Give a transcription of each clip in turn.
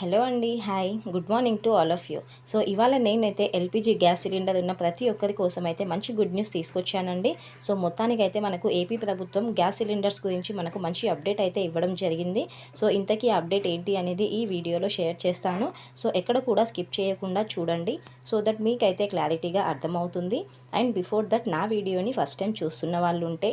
Hello అండి hi. Good morning to all of you. So ఇవాళ నేనైతే ఎల్పిజి గ్యాస్ సిలిండర్ ఉన్న ప్రతి ఒక్కరి కోసం అయితే మంచి గుడ్ న్యూస్ తీసుకొచ్చానండి. సో మొత్తానికైతే మనకు ఏపీ ప్రభుత్వం గ్యాస్ సిలిండర్స్ గురించి మనకు మంచి అప్డేట్ అయితే ఇవ్వడం జరిగింది. సో ఇంతకీ అప్డేట్ ఏంటి అనేది ఈ వీడియోలో షేర్ చేస్తాను. సో ఎక్కడ కూడా స్కిప్ చేయకుండా చూడండి. సో దట్ మీకైతే క్లారిటీగా అర్థమవుతుంది. అండ్ బిఫోర్ దట్ నా వీడియోని ఫస్ట్ టైం చూస్తున్న వాళ్ళు ఉంటే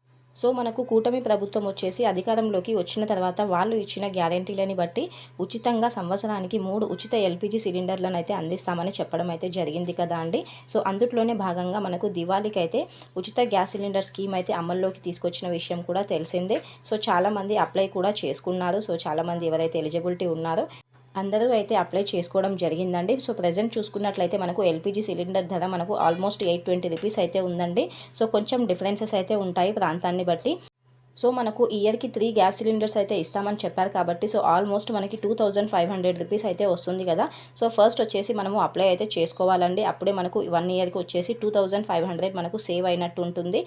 సో మనకు కూటమి ప్రభుత్వం వచ్చేసి అధికారంలోకి వచ్చిన తర్వాత వాళ్ళు ఇచ్చిన గ్యారంటీలని బట్టి ఉచితంగా సంవత్సరానికి మూడు ఉచిత ఎల్పిజి సిలిండర్లను అయితే అందిస్తామని చెప్పడం అయితే జరిగింది కదా అండి. సో అందుట్లోనే భాగంగా మనకు దివాళీకి అయితే ఉచిత గ్యాస్ సిలిండర్ స్కీమ్ అయితే అమల్లోకి తీసుకొచ్చిన విషయం కూడా తెలిసిందే. సో చాలామంది అప్లై కూడా చేసుకున్నారు. సో చాలామంది ఎవరైతే ఎలిజిబిలిటీ ఉన్నారో అందరూ అయితే అప్లై చేసుకోవడం జరిగిందండి. సో ప్రజెంట్ చూసుకున్నట్లయితే మనకు ఎల్పిజి సిలిండర్ ధర మనకు ఆల్మోస్ట్ ఎయిట్ ట్వంటీ రూపీస్ అయితే ఉందండి. సో కొంచెం డిఫరెన్సెస్ అయితే ఉంటాయి ప్రాంతాన్ని బట్టి. సో మనకు ఇయర్కి త్రీ గ్యాస్ సిలిండర్స్ అయితే ఇస్తామని చెప్పారు కాబట్టి సో ఆల్మోస్ట్ మనకి two thousand five hundred rupees అయితే వస్తుంది కదా. సో ఫస్ట్ వచ్చేసి మనము అప్లై అయితే చేసుకోవాలండి. అప్పుడే మనకు వన్ ఇయర్కి వచ్చేసి టూ థౌజండ్ ఫైవ్ హండ్రెడ్ మనకు సేవ్ అయినట్టు ఉంటుంది.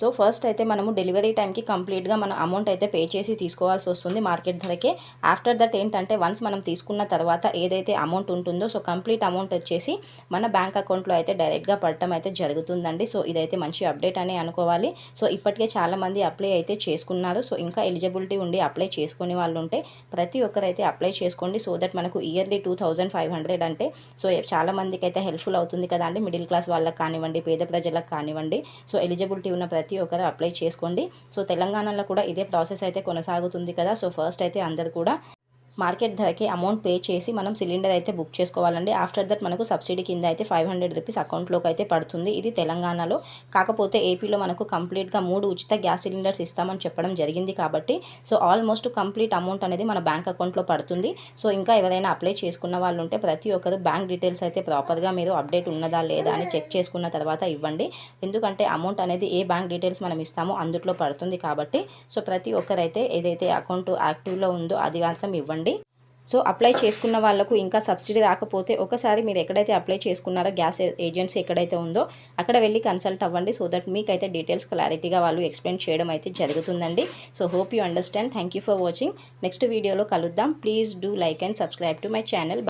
సో ఫస్ట్ అయితే మనము డెలివరీ టైంకి కంప్లీట్గా మన అమౌంట్ అయితే పే చేసి తీసుకోవాల్సి వస్తుంది మార్కెట్ ధరకే. ఆఫ్టర్ దట్ ఏంటంటే వన్స్ మనం తీసుకున్న తర్వాత ఏదైతే అమౌంట్ ఉంటుందో సో కంప్లీట్ అమౌంట్ వచ్చేసి మన బ్యాంక్ అకౌంట్లో అయితే డైరెక్ట్గా పడటం అయితే జరుగుతుందండి. సో ఇదైతే మంచి అప్డేట్ అని అనుకోవాలి. సో ఇప్పటికే చాలామంది అప్లై అయితే చేసుకున్నారు. సో ఇంకా ఎలిజిబిలిటీ ఉండి అప్లై చేసుకునే వాళ్ళు ఉంటే ప్రతి ఒక్కరైతే అప్లై చేసుకోండి. సో దట్ మనకు yearly two thousand five hundred అంటే సో చాలామందికి అయితే హెల్ప్ఫుల్ అవుతుంది కదా అండి. మిడిల్ క్లాస్ వాళ్ళకి కానివ్వండి పేద ప్రజలకు కానివ్వండి. సో ఎలిజిబిలిటీ ఉన్న ప్రతి ప్రతి ఒక్కరు అప్లై చేసుకోండి. సో తెలంగాణలో కూడా ఇదే ప్రాసెస్ అయితే కొనసాగుతుంది కదా. సో ఫస్ట్ అయితే అందరు కూడా మార్కెట్ ధరకి అమౌంట్ పే చేసి మనం సిలిండర్ అయితే బుక్ చేసుకోవాలండి. ఆఫ్టర్ దట్ మనకు సబ్సిడీ కింద అయితే ఫైవ్ హండ్రెడ్ రూపీస్ అకౌంట్లోకి అయితే పడుతుంది. ఇది తెలంగాణలో. కాకపోతే ఏపీలో మనకు కంప్లీట్గా మూడు ఉచిత గ్యాస్ సిలిండర్స్ ఇస్తామని చెప్పడం జరిగింది కాబట్టి సో ఆల్మోస్ట్ కంప్లీట్ అమౌంట్ అనేది మన బ్యాంక్ అకౌంట్లో పడుతుంది. సో ఇంకా ఎవరైనా అప్లై చేసుకున్న వాళ్ళు ఉంటే ప్రతి ఒక్కరు బ్యాంక్ డీటెయిల్స్ అయితే ప్రాపర్గా మీరు అప్డేట్ ఉన్నదా లేదా అని చెక్ చేసుకున్న తర్వాత ఇవ్వండి. ఎందుకంటే అమౌంట్ అనేది ఏ బ్యాంక్ డీటెయిల్స్ మనం ఇస్తామో అందులో పడుతుంది కాబట్టి సో ప్రతి ఒక్కరైతే ఏదైతే అకౌంట్ యాక్టివ్లో ఉందో అది మాత్రం ఇవ్వండి. సో అప్లై చేసుకున్న వాళ్ళకు ఇంకా సబ్సిడీ రాకపోతే ఒకసారి మీరు ఎక్కడైతే అప్లై చేసుకున్నారో గ్యాస్ ఏజెన్సీ ఎక్కడైతే ఉందో అక్కడ వెళ్ళి కన్సల్ట్ అవ్వండి సో దట్ మీకైతే డీటెయిల్స్ క్లారిటీగా వాళ్ళు ఎక్స్ప్లెయిన్ చేయడం అయితే జరుగుతుందండి. So hope you understand. Thank for watching. Next వీడియోలో కలుద్దాం. Please do like and subscribe to my channel.